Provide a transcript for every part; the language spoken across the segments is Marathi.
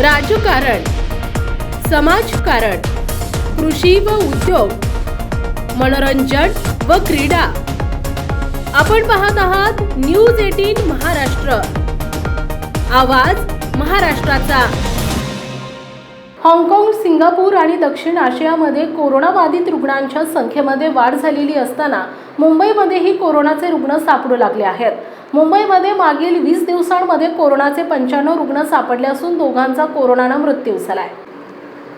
राजकारण समाजकारण कृषी व उद्योग मनोरंजन व क्रीडा. आपण पाहत आहात न्यूज एटीन महाराष्ट्र. आवाज महाराष्ट्राचा. हाँगकाँग सिंगापूर आणि दक्षिण आशियामध्ये कोरोनाबाधित रुग्णांच्या संख्येमध्ये वाढ झालेली असताना मुंबईमध्येही कोरोनाचे रुग्ण सापडू लागले आहेत. मुंबईमध्ये मागील वीस दिवसांमध्ये कोरोनाचे पंच्याण्णव रुग्ण सापडले असून दोघांचा कोरोनानं मृत्यू झाला आहे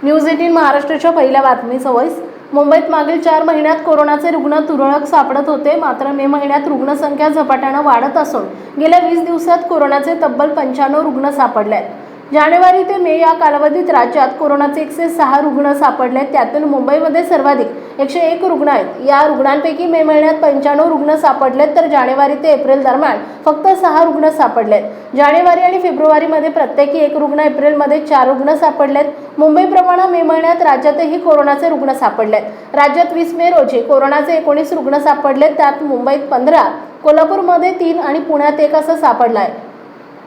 न्यूज एटीन महाराष्ट्राच्या पहिल्या बातमीचं वॉइस मुंबईत मागील चार महिन्यात कोरोनाचे रुग्ण तुरळक सापडत होते. मात्र मे महिन्यात रुग्णसंख्या झपाट्यानं वाढत असून गेल्या वीस दिवसात कोरोनाचे तब्बल पंच्याण्णव रुग्ण सापडले आहेत. जानेवारी ते मे या कालावधीत राज्यात कोरोनाचे एकशे सहा रुग्ण सापडले. आहेत मुंबईमध्ये सर्वाधिक एकशे एक रुग्ण आहेत. या रुग्णांपैकी मे महिन्यात पंच्याण्णव रुग्ण सापडलेत तर जानेवारी ते एप्रिल दरम्यान फक्त सहा रुग्ण सापडलेत. जानेवारी आणि फेब्रुवारीमध्ये प्रत्येकी एक रुग्ण एप्रिलमध्ये चार रुग्ण सापडलेत. मुंबईप्रमाणे मे महिन्यात राज्यातही कोरोनाचे रुग्ण सापडलेत. राज्यात वीस मे रोजी कोरोनाचे एकोणीस रुग्ण सापडलेत. त्यात मुंबईत पंधरा कोल्हापूरमध्ये तीन आणि पुण्यात एक असं सापडलं आहे.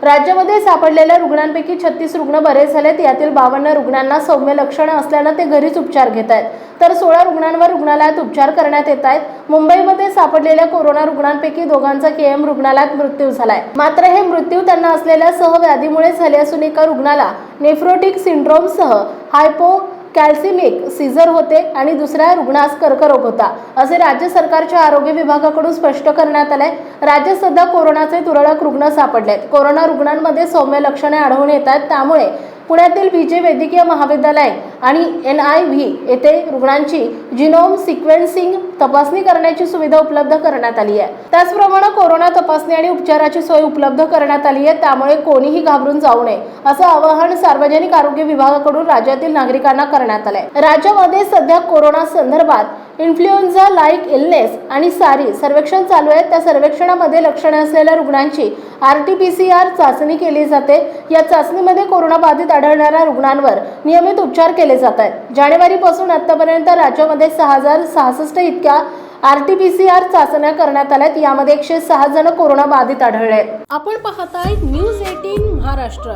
राज्यामध्ये सापडलेल्या रुग्णांपैकी छत्तीस रुग्ण बरे झालेत. यातील बावन्न रुग्णांना सौम्य लक्षणं असल्यानं ते घरीच उपचार घेत आहेत. तर सोळा रुग्णांवर रुग्णालयात उपचार करण्यात येत आहेत. मुंबईमध्ये सापडलेल्या कोरोना रुग्णांपैकी दोघांचा केएम रुग्णालयात मृत्यू झालाय. मात्र हे मृत्यू त्यांना असलेल्या सहव्याधीमुळे झाले असून एका रुग्णाला नेफ्रोटिक सिंड्रोमसह हायपो कॅल्सिमिक सीझर होते आणि दुसऱ्या रुग्णास कर्करोग होता. असे राज्य सरकारच्या आरोग्य विभागाकडून स्पष्ट करण्यात आले राज्यात सध्या कोरोनाचे तुरळक रुग्ण सापडलेत. कोरोना रुग्णांमध्ये सौम्य लक्षणे आढळून येत आहेत त्यामुळे पुण्यातील बीजे वैद्यकीय महाविद्यालय आणि एन आय व्ही येथे रुग्णांची जिनोम सिक्वेन्सिंग तपासणी करण्याची सुविधा उपलब्ध करण्यात आली आहे. त्याचप्रमाणे कोरोना तपासणी आणि उपचाराची सोय उपलब्ध करण्यात आली आहे त्यामुळे कोणीही घाबरून जाऊ नये असं आवाहन सार्वजनिक आरोग्य विभागाकडून राज्यातील नागरिकांना करण्यात आलंय. राज्यामध्ये सध्या कोरोना संदर्भात इन्फ्लुएन्झा लाईक इलनेस आणि सारी सर्वेक्षण चालू आहे. त्या सर्वेक्षणामध्ये लक्षणे असलेल्या रुग्णांची R T P C R चाचणी केली जाते. या चाचणीमध्ये कोरोना बाधित आढळणाऱ्या रुग्णांवर नियमित उपचार केले जात आहेत. जानेवारीपासून आतापर्यंत राज्यामध्ये सहा हजार सहासष्ट इतक्या R T P C R चाचण्या करण्यात आल्यात यामध्ये एकशे सहा जण कोरोना बाधित आढळले आपण आपण पाहताय न्यूज एटीन महाराष्ट्र.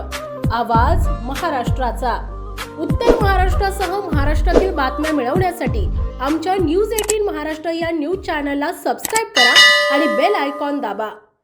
आवाज महाराष्ट्राचा. उत्तर महाराष्ट्रासह महाराष्ट्रातील बातम्या मिळवण्यासाठी आमच्या न्यूज एटीन महाराष्ट्र या न्यूज चॅनलला सबस्क्राईब करा आणि बेल आयकॉन दाबा.